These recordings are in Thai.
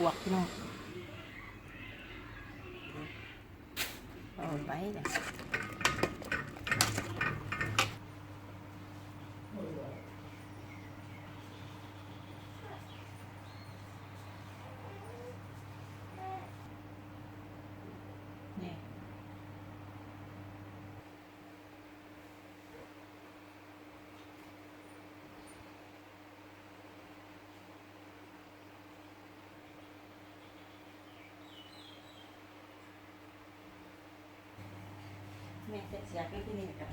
ปวกพี่น้องเอาไว้เลยนี่ แม่เสียไว้ที่นี่กัน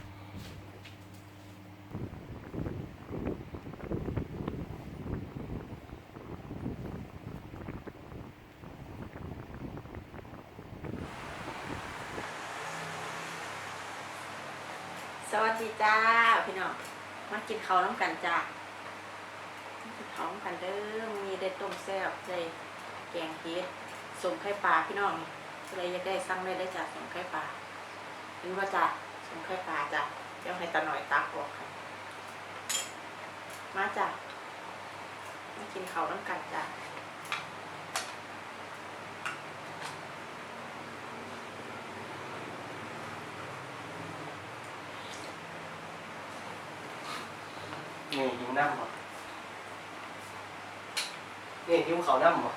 สวัสดีจ้าพี่น้องมากินข้าวน้ำกันจ้ากินข้าวน้ำกันเด้อมีได้ต้มแซ่บใส่แกงเฮ็ดสมไข่ปลาพี่น้องอะไรอยากได้สั่งได้ได้จ้าสมไข่ปลา เป็นว่าจ้ะสมไข่ปลาจ้ะเดี๋ยวให้ตาหน่อยตักออกค่ะ มาจ้ะมากินเขาวน้ำกันจ้ะนี่หิวน้ำบ่นี่หิวเขาวน้ำบ่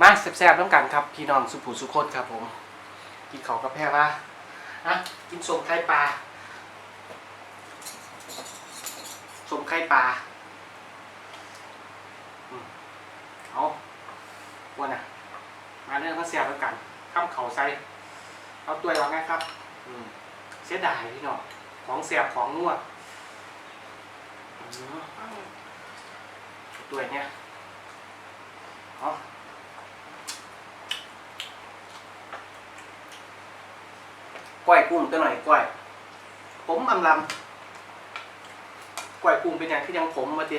มาแซ่บๆต้องกันครับ พี่น้องสุภูสุโคนครับผม กินเขากับแพ้ว่าอะกินสมไข่ปลาสมไข่ปลาเอาวันน่ะ มาเรื่องมาแซ่บต้องกันข้ามเขาใส่เอาตัววางไงครับ อืมเสียดายพี่น้องของเสียบของนวดตัวเนี้ยเอ ก้อยกุ้งตัวหน่อยก้อยผมอำลำก้อยกุ้งเป็นอย่างที่ยังผมมาติ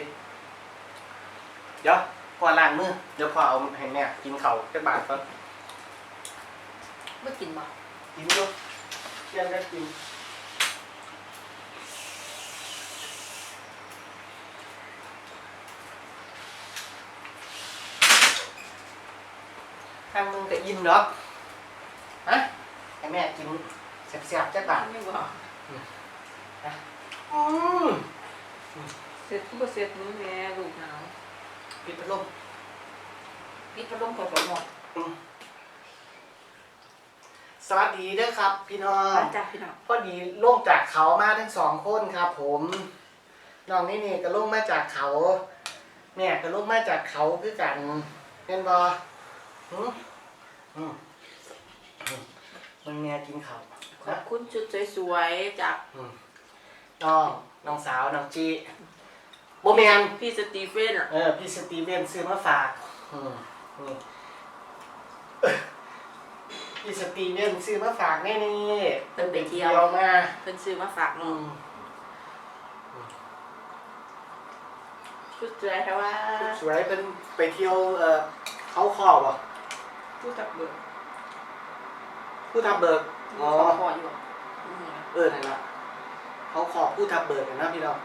เดี๋ยวพอล้างมือเดี๋ยวพอเอาให้แม่กินเข่าวจักบาทก่อนไม่กินบ่กินดูเที่ยงได้กินทางมึงก็อิ่มเนาะฮะให้แม่กิน แซ่บๆจักบาทไม่บ่อืมเสร็จทุกเสร็จมือแม่ลูกหนาวปิดพัดลมปิดพัดลมก่อนหมดอืมสวัสดีเด้อครับ พี่น้องมาจ้ะพี่น้องพอดีลงจากเขามาทั้งสองคนครับ ผมน้องนี่นี่ก็ลงมาจากเขาแม่ก็ลงมาจากเขาคือกันเป็นบอหืมอืมอืมมันแม่กินเขาว ขอบคุณชุดสวยๆจากอืมน้องน้องสาวน้องจีโบแมนพี่สตีเฟนอะเออพี่สตีเวนซื้อมาฝากอืมนี่พี่สตีเวนซื้อมาฝากแน่นี่เพิ่นไปเที่ยวมาเพิ่นซื้อมาฝากอืน้องมชุดสวยแต่ว่าสวยเป็นไปเที่ยวเอ่อเขาขอบอะผู้จับเบิกผู้ทับเบิกข อ๋ออขออยู่บ่อืมเออนั่นละเขาขอบผู้ทับเบิกกันนะพี่น้อง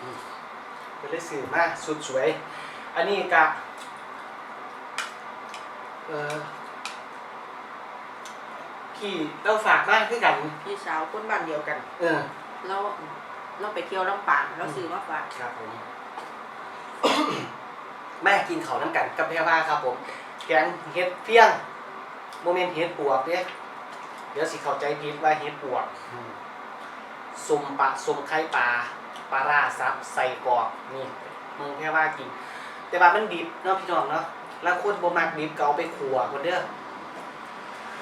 อืมเป็นเลขสื่อมากสุดสวย อันนี้กับเอ่อพี่เราฝากมากคือกัน พี่สาวคนบ้านเดียวกัน เออ เราเราไปเที่ยวลำปางเราซื้อมาฝากครับผม แม่กินเขาวน้ำกันกับแพ่ว่าครับผม แกงเห็ดเพี้ยงโมเมนต์เห็ดปวกเนี่ย เดี๋ยวสิเข้าใจผิดว่าเห็ดปวกสุ่มปลาสุ่มไข่ปลาปลาร่าซับใส่กรอกนี่มึงแค่ว่ากิน แต่ว่ามันดิบเนาะพี่น้องเนาะแล้วคนบ่มักดิบก็เอาไปขัวคนเด้อ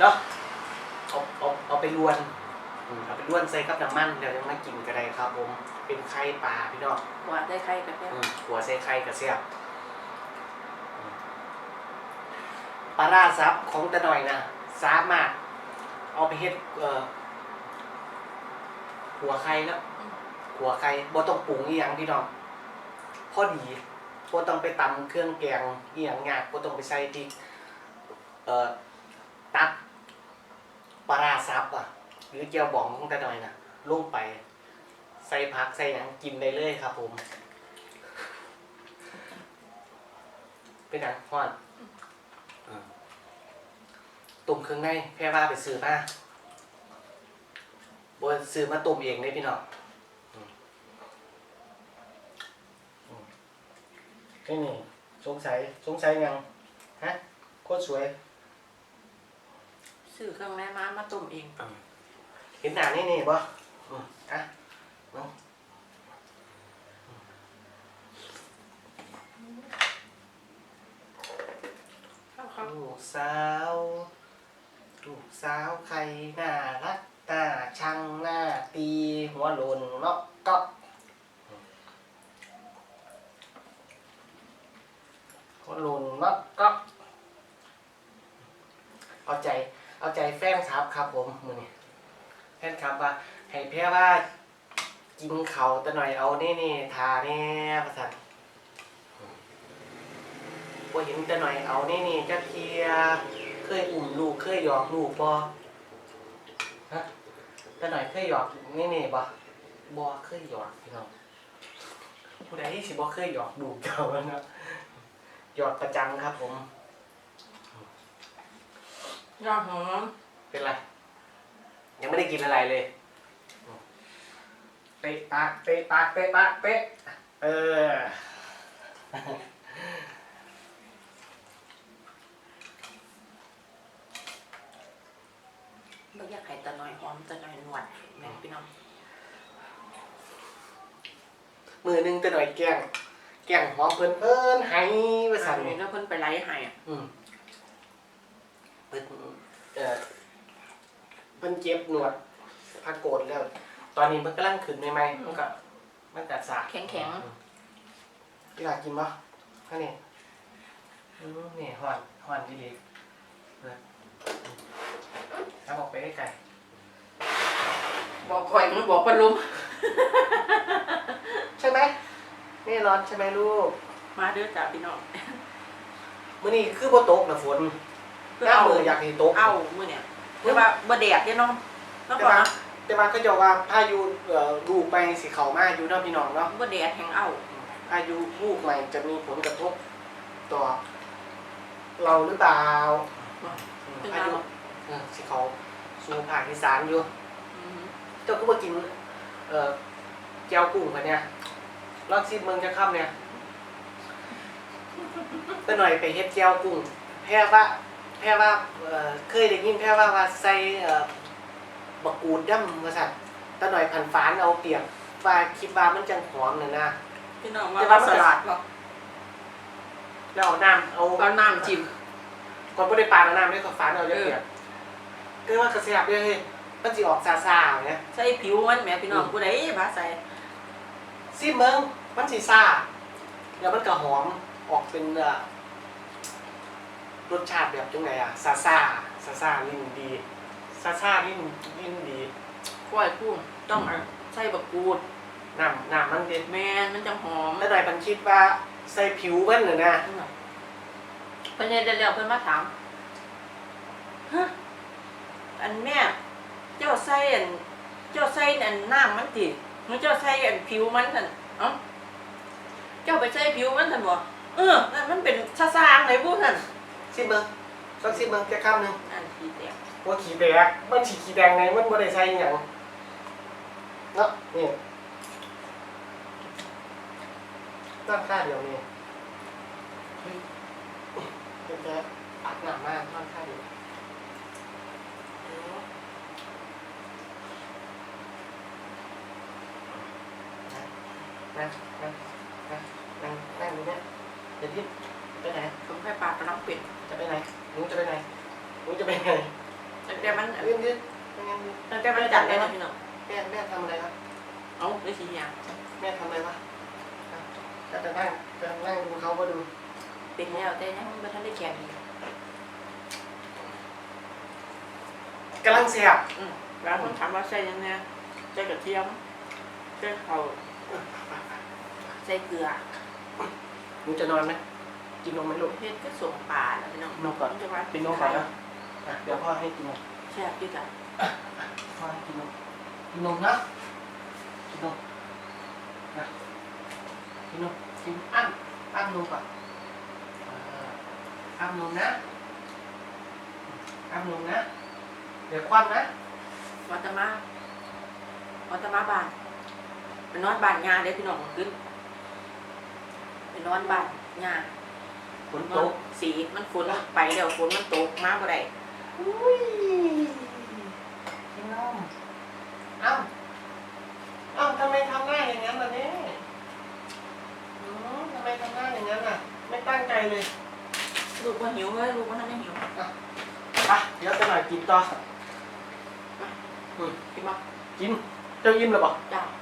เนาะเอาเอาเอาไปลวนอืมเอาไปลวนใส่กับน้ำมันเดี๋ยวยังมากินก็ได้ครับ ผมเป็นไข่ปลาพี่น้องหวานได้ใครกันแค่อืมหัวใส่ไข่กระเสียบอืมปลาร่าซับของตะหน่อยนะสามารถ เอาไปเฮ็ดเอ่อหัวไข่แล้วหัวไข่บ่ต้องปรุงอีหยังพี่น้องพอดีบ่ต้องไปตำเครื่องแกงอีหยังยากบ่ต้องไปใส่พริกเอ่อตักปลาร่าซับอะ หรือเจียวบองของตะหน่อยนะลงไป ใส่ผักใส่หยังกินได้เลยครับผม เป็นหยังฮ้อน อืม ตุ่มเครื่องในแพ่ว่าไปซื้อมาบ่ซื้อมาตุ่มเองเลยพี่น้องอืมอืมนี่นี่สงสัยสงสัยยังฮะโคตรสวยซื้อเครื่องแม่มามาต้มเองเห็นหน้านี่นี่บ่อืมอะเนาะเข้าเขาลูกสาว ลูกสาวใครน่ารักตาช่างหน้าตี หัวหล่นเนาะก็หัวหล่นเนาะก็เอาใจเอาใจแฟนครับครับผมมือนี่แฟนครับว่าให้แพ้ว่ากินเขาแต่หน่อยเอานี่นี่ทาแน่ประสันว่าเห็นแต่หน่อยเอานี่นี่จักเทีย เคยอุ่มลูกเคยหยอกลูกบ่ฮะแต่หน่อยเคยหยอกนี่นี่บ่บ่เคยหยอกพี่น้องผู้ใดสิบ่เคยหยอกลูกเจ้าแล้วเนาะหยอกประจำครับ ผม ยอดหอมเป็นไร ยังไม่ได้กินอะไรเลย เตะปากเตะปากเตะปากเตะเออ ไม่อยากให้ตะน้อยหอมตะน้อยหนวดแม่พี่น้อง มือหนึงแต่หน่อยแกล้ง แกล้งหอมเพิ่นเอิ้นให้ไปสั่นนี่แล้วเพิ่นไปไล่ให้อะอืมเพิ่นเอ่อเพิ่นเจ็บหนวดพักโกรธแล้ว ตอนนี้เพิ่นกำลังขึ้นใหม่ๆมันก็มันกัดสาแข็งแข็งพี่อยากกินปะข้างนี้อืมนี่หอนหอนดีๆเลยเอาออกไปไกลๆบอกคอยมันบอกปลุมๆใช่ไหม นี่ร้อนใช่ไหมลูกมาเด้อจ้าพี่น้องมื่อนี้คือบ่ตกนะฝนเพื่อหน้าเอามืออยากเห็นตก เอามื้อเนี่ยแต่ว่าบ่แดดเด้น้องน้องแต่ก่อนว่านะแต่ว่าก็จะว่าพายุเอ่อลูกไปสิเขามาอยู่เนาะพี่น้องเนาะบ่แดดแห่งเอาพายุลูกใหม่จะมีผลกระทบต่อ เราหรือเปล่าอืมเป็นพาเอายุเออสิเขาสู่ภาคอีสานอยู่อืมเจ้าก็มากิน เอ่อแก้วกุ้งกันเนี่ย รอดซิดเมืองจะค่ำเนี่ยก็หน่อยไปเฮ็ดแก้วกุ้งแพ่ว่าแพ่ว่าเอ่อเคยได้ยินแพ่ว่าว่าใส่เอ่อบักกูดย่ำมาสัตว์ตะหน่อยพันฝานเอาเปรียบว่าคิดว่ามันจังหอมน่ะนะพี่น้องว่าว่าสลัดบ่แล้วเอาน้ำเอาเอาน้ำจิ้มก่อนบ่ได้ปาดเอาน้ำด้วยก็ฝานเอาจะเปรียบก็ว่ากระเสียบด้วยเฮ้ยมันสิออกซาๆเนี่ยใส่ผิวมันแหมพี่น้องผู้ใดบาใส่ ซีเมืองมันสีซ่าแล้วมันก็หอมออกเป็นเอ่อรสชาติแบบจังไงอะซาซาซาซาลิ้นดีซาซาลิ้นลิ้นดีก้อยกุ้งต้องเอาใส่บักกูดน้ำน้ำมันเด็ดแมนมันจังหอมแล้วหน่อยมันคิดว่าใส่ผิวมันน่ะนะเพิ่นเฮ็ดได้แล้วเพิ่นมาถามฮะอันแม่เจ้าใส่อันเจ้าใส่อันน้ำมันติ มันเจ้าใส่อันผิวมันนั่นเอ้าเจ้าไปใส่ผิวมันท่านบ่เออนั่นมันเป็นซ่าๆเลยผู้ท่านซีเมืองสักซีเมืองแค่คำหนึ่งอันที่แตกว่าขี้แดงมันฉีขี้แดงไงมันบ่ได้ใส่อหย่างเนาะนี่ตั้งค่าเดียวนี่เฮ้ยเป็นแค่อัดหนักมากตั้งค่าเดียว นั่งนั่งนั่งนั่งนั่งดูเนี่ยเดี๋ยวที่ไปไหนผมให้ปลากระน้องเป็ดจะไปไหนหนูจะไปไหนหนูจะไปไหนแต่มันยืนยืนไปงั้นยืนตั้งแต่มันจัดได้นะพี่น้องแม่แม่ทำอะไรครับเอาได้สิอย่างแม่ทำอะไรวะจะจะนั่งจะนั่งดูเขาก็ดูเป็นแล้วแต่ยังไม่ทันได้แกงอีกำลังเสียบอืมแล้วคนถามว่าใส่ยังไงใส่กระเทียมใส่เขา ใส่เกลือหนูจะนอนไหมกินนมไหมลูกเฮ็ดก็ส่งปลาแล้วพี่น้องนมก่อนจะว่ากินนมก่อนนะอะเดี๋ยวพ่อให้กินนมแซ่บที่จ้ะพ่อให้กินนมกินนมนะกินนมนะกินนมกินอั้นอั้นนมก่อนอ่าทำลงนะทำลงนะ เดี๋ยวคว่ำนะวัตมาวัตมาบ้าน ไปนอนบ้านยาเด้อพี่น้องขึ้นไปนอนบ้านยาฝนนตอนกสีมันฝนไปเดี๋ยวฝนมันตกมาบ่ได้อุ้ยพี่น้องเอ้าเอ้าทำไมทำหน้าอย่างนั้นล่ะเนี่ยอืมทำไมทำหน้าอย่างนั้นล่ะ ไม่ตั้งใจเลยลูกว่าหิวเว้ยลูกว่าท่านได้หิวไปเดี๋ยวจะหน่อยกินต่อกินบ่กินเจ้าอิ่มหรือเปล่าจ้าไป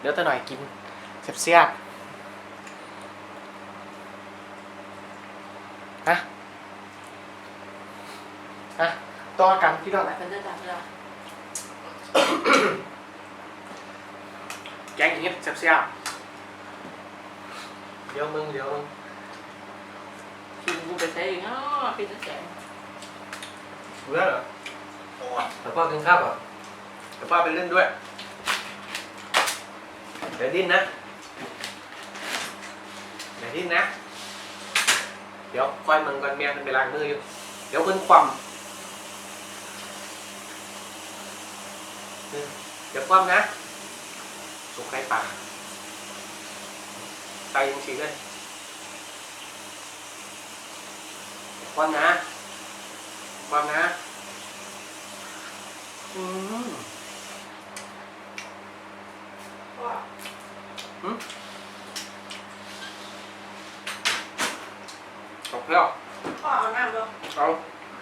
เดี๋ยวจะหน่อยกินเสียบๆฮะฮะต่อกันพี่น้องไปกันเด้อจ้าเด้อแกงเห็ดเสียบๆเดี๋ยวมึงเดี๋ยวมึงกินกูไปใส่อีกเนาะพี่จะแสงรู้แล้วเหรอแต่พ่อกินข้าวอะแต่พ่อไปเล่นด้วย เดี๋ยวดิ้นนะเดี๋ยวดิ้นนะ เดี๋ยวคอยมึงก่อนเมียมันไปล้างมืออยู่ เดี๋ยวมึงความเดี๋ยวความนะ สุกไข่ปลาใส่ยังสีเลยความนะ ความนะ อืม พ่อตกแล้วพ่อเอาน้ำลงเอา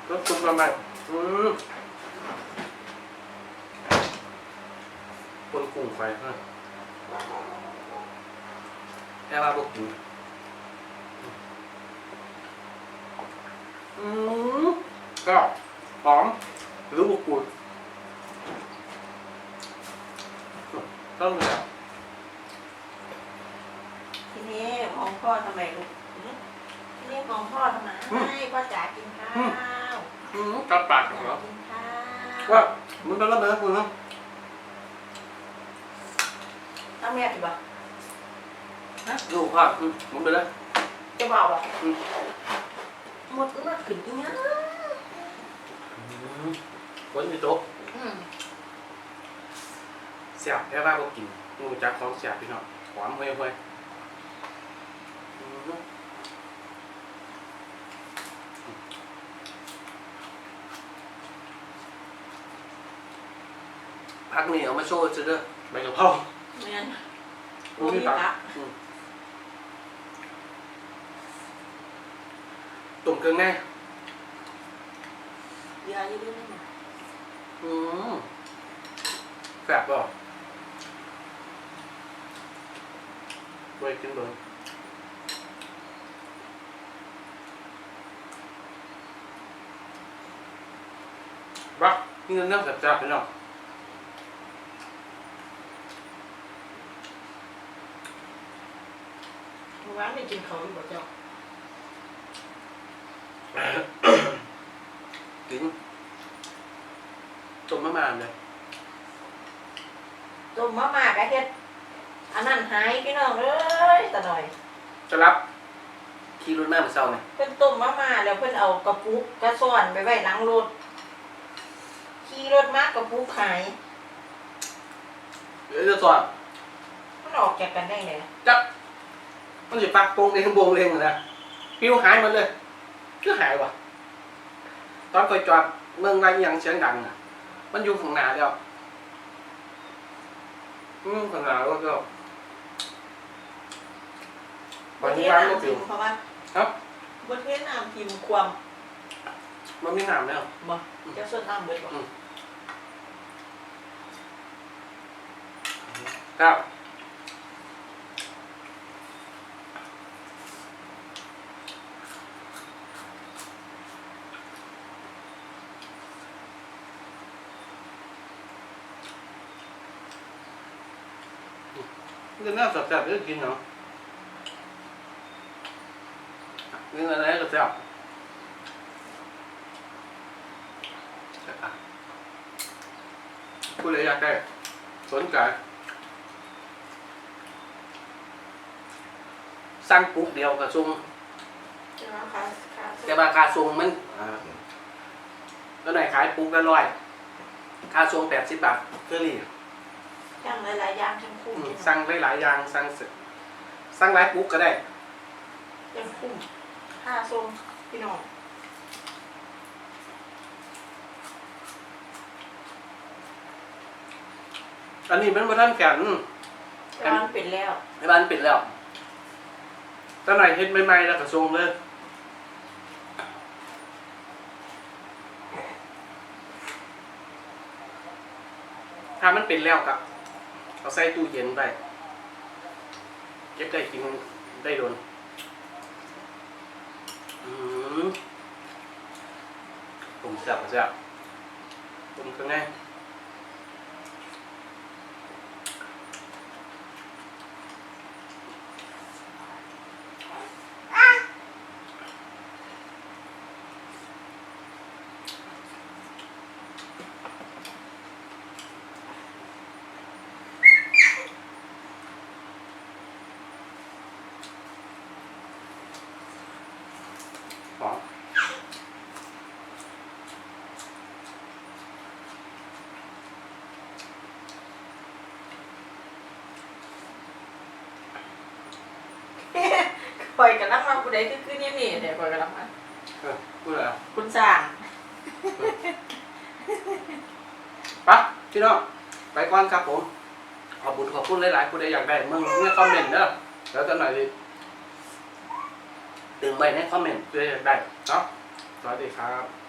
รถคุณมาใหม่อืมคนกุ้งไฟฮะแค่ว่าพวกกินอืมก็หอมหรือบุกกุดต้องเลย ทีนี้มอง พ่อทำไมลูกหือทีนี้มองพ่อทำไมพ่อจ๋ากินข้าวอืมกัดปากเหรอกินข้าวว่ามึงเป็นระเบิดคุณนะต้องแม่ผิดบ่ดูภาพอืมมึงไปเลยจะบอกบ่อืมหมดมันขึ้นอีหยังฝนอยู่โต๊ะอืมเสียบแค่ว่าบอกกินงูจักของเสียบพี่น้องหอมเฮ้ยเฮ้ยอืมพัก นี่เอามาโชว์จะเด้อใบกะเพราแม่นอืมนี่ตักโอ้มีตักอืมตุ่มเครื่องในเดี๋ยวอยู่ด้วยนะอืมแสบป่ะไว้กินเบิ้งบักนี่เรื่องแสบๆพี่น้องเมื่ อวานไม่กินเขาวอยู่บ่เจ้ากินต้มมะม่าเลยต้มมะม่ากะเฮ็ดอันนั้นหายพี่น้องเอ้ยตะหน่อยจะรับขี่รถมาเมื่อเช้าเนี่ยเพิ่นต้มมะม่าแล้วเพิ่นเอากระปุกกระส่อนไปไว้หลังรถขี่รถมากระปุกหายเดี๋ยวจะสอนมันออกจากกันได้ไงจับ มันจะปักตรงเองโบงเองนะปิวหายหมดเลยก็หายวะตอนคอยจอดเมืองไรยังเสียงดังอะ มันอยู่ข้างหน้าแล้วอืมข้างหน้าแล้วก็ปล่อยเทให้ร้านไม่น้ำปิทิวมเพราะว่าครับบ่เทน้ำทิมความมันไม่น้ำแล้วบ่เจ้าส่วนน้ำเบิดบ่ครับ เรื่องน่าสับๆเรื่องกินเนาะเรื่องอะไรก็แซ่บผู้ใดอยากได้สนใจสั่งปุ๊บเดียวกับซุ่มใช่ไหมคะค่ะแต่ราคาทรงมันอ่าแล้วไหนขายปุ๊กละร้อยค่าทรงแปดสิบบาทเคอรี่ ย่างหลายๆอย่างทั้งคู่อืมสั่งหลายๆอย่างสั่งเสร็จสั่งหลายปุ๊กก็ได้ยังคุ้มค่าทรงพี่น้องอันนี้มันมาท่านแก่นแต่ว่ามันเป็นแล้วในบ้านปิดแล้วตอนไหนเฮ็ดใหม่ๆแล้วก็ทรงเลยถ้ามันเป็นแล้วก็ เอาใส่ตู้เย็นไปเก็บได้กินได้โดนอืมผมแซ่บแซ่บผมก็ง่าย หอม ปล่ อยกันลังมาผู้ใดคือคือนี่นี่เดี๋ยวปล่อยกันลังมาเออพูดอะไรอะคุณสร้างไปะพี่น้องไปก่อนครับผมขอบคุณขอบคุณหลายๆผู้ใดอยากได้เมื่อเนี่ยคอมเมนต์เด้อแล้วจะหน่อยดิตึงไปในคอมเมนต์เพื่ออยากได้เนาะสวัสดีครับ